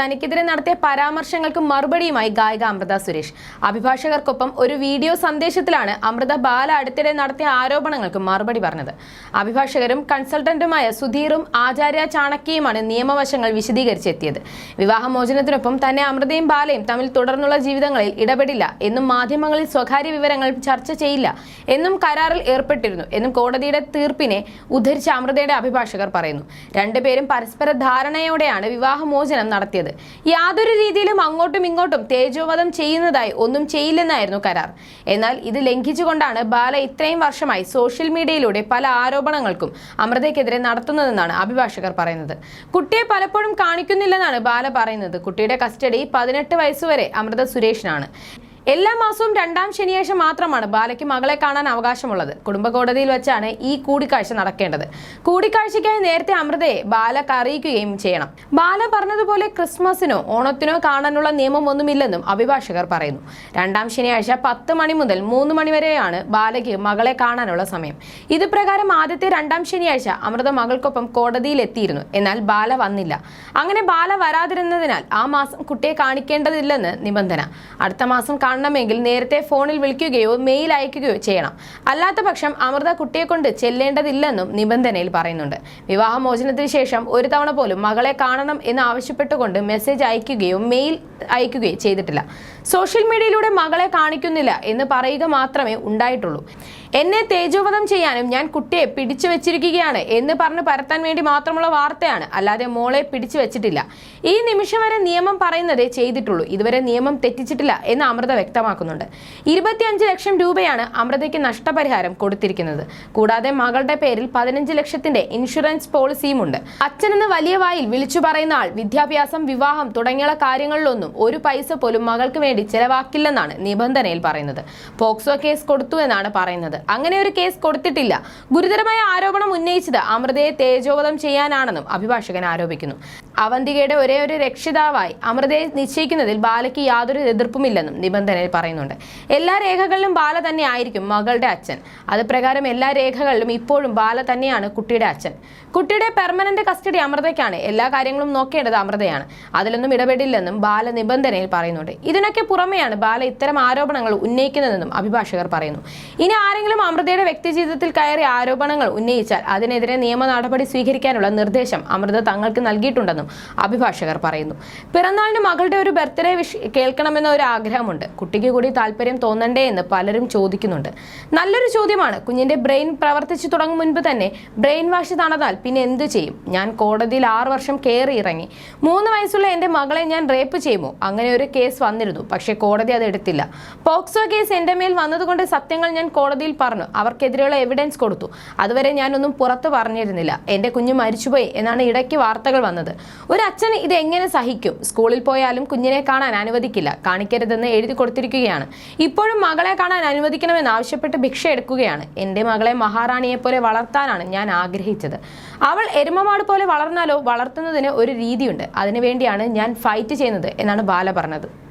തനിക്കെതിരെ നടത്തിയ പരാമർശങ്ങൾക്ക് മറുപടിയുമായി ഗായിക അമൃത സുരേഷ്. അഭിഭാഷകർക്കൊപ്പം ഒരു വീഡിയോ സന്ദേശത്തിലാണ് അമൃത ബാല അടുത്തിടെ നടത്തിയ ആരോപണങ്ങൾക്ക് മറുപടി പറഞ്ഞത്. അഭിഭാഷകരും കൺസൾട്ടന്റുമായ സുധീറും ആചാര്യ ചാണക്യയുമാണ് നിയമവശങ്ങൾ വിശദീകരിച്ചെത്തിയത്. വിവാഹമോചനത്തിനൊപ്പം തന്നെ അമൃതയും ബാലയും തമ്മിൽ തുടർന്നുള്ള ജീവിതങ്ങളിൽ ഇടപെടില്ല എന്നും മാധ്യമങ്ങളിൽ സ്വകാര്യ വിവരങ്ങൾ ചർച്ച ചെയ്യില്ല എന്നും കരാറിൽ ഏർപ്പെട്ടിരുന്നു എന്നും കോടതിയുടെ തീർപ്പിനെ ഉദ്ധരിച്ച അമൃതയുടെ അഭിഭാഷകർ പറയുന്നു. രണ്ടുപേരും പരസ്പര ധാരണയോടെയാണ് വിവാഹമോചനം നടത്തിയത്. യാതൊരു രീതിയിലും അങ്ങോട്ടും ഇങ്ങോട്ടും തേജോവധം ചെയ്യുന്നതായി ഒന്നും ചെയ്യില്ലെന്നായിരുന്നു കരാർ. എന്നാൽ ഇത് ലംഘിച്ചുകൊണ്ടാണ് ബാല ഇത്രയും വർഷമായി സോഷ്യൽ മീഡിയയിലൂടെ പല ആരോപണങ്ങൾക്കും അമൃതയ്ക്കെതിരെ നടത്തുന്നതെന്നാണ് അഭിഭാഷകർ പറയുന്നത്. കുട്ടിയെ പലപ്പോഴും കാണിക്കുന്നില്ലെന്നാണ് ബാല പറയുന്നത്. കുട്ടിയുടെ കസ്റ്റഡി പതിനെട്ട് വയസ്സുവരെ അമൃത സുരേഷിനാണ്. എല്ലാ മാസവും രണ്ടാം ശനിയാഴ്ച മാത്രമാണ് ബാലയ്ക്ക് മകളെ കാണാൻ അവകാശമുള്ളത്. കുടുംബ കോടതിയിൽ വെച്ചാണ് ഈ കൂടിക്കാഴ്ച നടക്കേണ്ടത്. കൂടിക്കാഴ്ചയ്ക്കായി നേരത്തെ അമൃതയെ ബാലക്ക് അറിയിക്കുകയും ചെയ്യണം. ബാല പറഞ്ഞതുപോലെ ക്രിസ്മസിനോ ഓണത്തിനോ കാണാനുള്ള നിയമമൊന്നുമില്ലെന്നും അഭിഭാഷകർ പറയുന്നു. രണ്ടാം ശനിയാഴ്ച പത്ത് മണി മുതൽ മൂന്ന് മണി വരെയാണ് ബാലയ്ക്ക് മകളെ കാണാനുള്ള സമയം. ഇത് പ്രകാരം ആദ്യത്തെ രണ്ടാം ശനിയാഴ്ച അമൃത മകൾക്കൊപ്പം കോടതിയിൽ എത്തിയിരുന്നു എന്നാൽ ബാല വന്നില്ല. അങ്ങനെ ബാല വരാതിരുന്നതിനാൽ ആ മാസം കുട്ടിയെ കാണിക്കേണ്ടതില്ലെന്ന് നിബന്ധന. അടുത്ത മാസം കാണണമെങ്കിൽ നേരത്തെ ഫോണിൽ വിളിക്കുകയോ മെയിൽ അയക്കുകയോ ചെയ്യണം. അല്ലാത്ത പക്ഷം അമൃത കുട്ടിയെ കൊണ്ട് ചെല്ലേണ്ടതില്ലെന്നും നിബന്ധനയിൽ പറയുന്നുണ്ട്. വിവാഹമോചനത്തിന് ശേഷം ഒരു തവണ പോലും മകളെ കാണണം എന്ന് ആവശ്യപ്പെട്ടുകൊണ്ട് മെസ്സേജ് അയക്കുകയോ മെയിൽ അയക്കുകയോ ചെയ്തിട്ടില്ല. സോഷ്യൽ മീഡിയയിലൂടെ മകളെ കാണിക്കുന്നില്ല എന്ന് പറയുക മാത്രമേ ഉണ്ടായിട്ടുള്ളൂ. എന്നെ തേജോവധം ചെയ്യാനും ഞാൻ കുട്ടിയെ പിടിച്ചു വെച്ചിരിക്കുകയാണ് എന്ന് പറഞ്ഞ് പരത്താൻ വേണ്ടി മാത്രമുള്ള വാർത്തയാണ്. അല്ലാതെ മോളെ പിടിച്ചു വെച്ചിട്ടില്ല. ഈ നിമിഷം വരെ നിയമം പറയുന്നതേ ചെയ്തിട്ടുള്ളൂ. ഇതുവരെ നിയമം തെറ്റിച്ചിട്ടില്ല എന്ന് അമൃത വ്യക്തമാക്കുന്നുണ്ട്. ഇരുപത്തിയഞ്ച് ലക്ഷം രൂപയാണ് അമൃതയ്ക്ക് നഷ്ടപരിഹാരം കൊടുത്തിരിക്കുന്നത്. കൂടാതെ മകളുടെ പേരിൽ പതിനഞ്ച് ലക്ഷത്തിന്റെ ഇൻഷുറൻസ് പോളിസിയുമുണ്ട് അച്ഛനെന്ന് വലിയ വായിൽ വിളിച്ചു പറയുന്ന ആൾ വിദ്യാഭ്യാസം വിവാഹം തുടങ്ങിയുള്ള കാര്യങ്ങളിലൊന്നും ഒരു പൈസ പോലും മകൾക്ക് വേണ്ടി ചെലവാക്കില്ലെന്നാണ് നിബന്ധനയിൽ പറയുന്നത്. പോക്സോ കേസ് കൊടുത്തു എന്നാണ് പറയുന്നത്. അങ്ങനെ ഒരു കേസ് കൊടുത്തിട്ടില്ല. ഗുരുതരമായ ആരോപണം ഉന്നയിച്ചത് അമൃതയെ തേജോവധം ചെയ്യാനാണെന്നും അഭിഭാഷകൻ ആരോപിക്കുന്നു. അവന്തികയുടെ ഒരേ ഒരു രക്ഷിതാവായി അമൃതയെ നിശ്ചയിക്കുന്നതിൽ ബാലയ്ക്ക് യാതൊരു എതിർപ്പുമില്ലെന്നും നിബന്ധനയിൽ പറയുന്നുണ്ട്. എല്ലാ രേഖകളിലും ബാല തന്നെ ആയിരിക്കും മകളുടെ അച്ഛൻ. അത് പ്രകാരം എല്ലാ രേഖകളിലും ഇപ്പോഴും ബാല തന്നെയാണ് കുട്ടിയുടെ അച്ഛൻ. കുട്ടിയുടെ പെർമനന്റ് കസ്റ്റഡി അമൃതയ്ക്കാണ്. എല്ലാ കാര്യങ്ങളും നോക്കേണ്ടത് അമൃതയാണ്. അതിലൊന്നും ഇടപെടില്ലെന്നും ബാല നിബന്ധനയിൽ പറയുന്നുണ്ട്. ഇതിനൊക്കെ പുറമെയാണ് ബാല ഇത്തരം ആരോപണങ്ങൾ ഉന്നയിക്കുന്നതെന്നും അഭിഭാഷകർ പറയുന്നു. ഇനി ആരെങ്കിലും അമൃതയുടെ വ്യക്തിജീവിതത്തിൽ കയറി ആരോപണങ്ങൾ ഉന്നയിച്ചാൽ അതിനെതിരെ നിയമ നടപടി സ്വീകരിക്കാനുള്ള നിർദ്ദേശം അമൃത തങ്ങൾക്ക് നൽകിയിട്ടുണ്ടെന്നും അഭിഭാഷകർ പറയുന്നു. പിറന്നാളിന് മകളുടെ ഒരു ബർത്ത്ഡേ കേൾക്കണമെന്ന ഒരു ആഗ്രഹമുണ്ട്. കുട്ടിക്ക് കൂടി താല്പര്യം തോന്നണ്ടേ എന്ന് പലരും ചോദിക്കുന്നുണ്ട്. നല്ലൊരു ചോദ്യമാണ്. കുഞ്ഞിന്റെ ബ്രെയിൻ പ്രവർത്തിച്ചു തുടങ്ങും മുൻപ് തന്നെ ബ്രെയിൻ വാഷ് തണതാൽ പിന്നെ എന്ത് ചെയ്യും? ഞാൻ കോടതിയിൽ ആറു വർഷം കയറി ഇറങ്ങി. മൂന്ന് വയസ്സുള്ള എന്റെ മകളെ ഞാൻ റേപ്പ് ചെയ്യുമോ? അങ്ങനെ ഒരു കേസ് വന്നിരുന്നു. പക്ഷേ കോടതി അത് എടുത്തില്ല. പോക്സോ കേസ് എന്റെ മേൽ വന്നതുകൊണ്ട് സത്യങ്ങൾ ഞാൻ കോടതിയിൽ പറഞ്ഞു. അവർക്കെതിരെയുള്ള എവിഡൻസ് കൊടുത്തു. അതുവരെ ഞാനൊന്നും പുറത്ത് പറഞ്ഞിരുന്നില്ല. എന്റെ കുഞ്ഞ് മരിച്ചുപോയി എന്നാണ് ഇടയ്ക്ക് വാർത്തകൾ വന്നത്. ഒരു അച്ഛൻ ഇത് എങ്ങനെ സഹിക്കും? സ്കൂളിൽ പോയാലും കുഞ്ഞിനെ കാണാൻ അനുവദിക്കില്ല. കാണിക്കരുതെന്ന് എഴുതി കൊടുത്തിരിക്കുകയാണ്. ഇപ്പോഴും മകളെ കാണാൻ അനുവദിക്കണമെന്ന് ആവശ്യപ്പെട്ട് ഭിക്ഷ എടുക്കുകയാണ്. എന്റെ മകളെ മഹാറാണിയെ പോലെ വളർത്താനാണ് ഞാൻ ആഗ്രഹിച്ചത്. അവൾ എരുമമാട് പോലെ വളർന്നാലോ വളർത്തുന്നതിന് ഒരു രീതിയുണ്ട്. അതിനുവേണ്ടിയാണ് ഞാൻ ഫൈറ്റ് ചെയ്യുന്നത് എന്നാണ് ബാല പറഞ്ഞത്.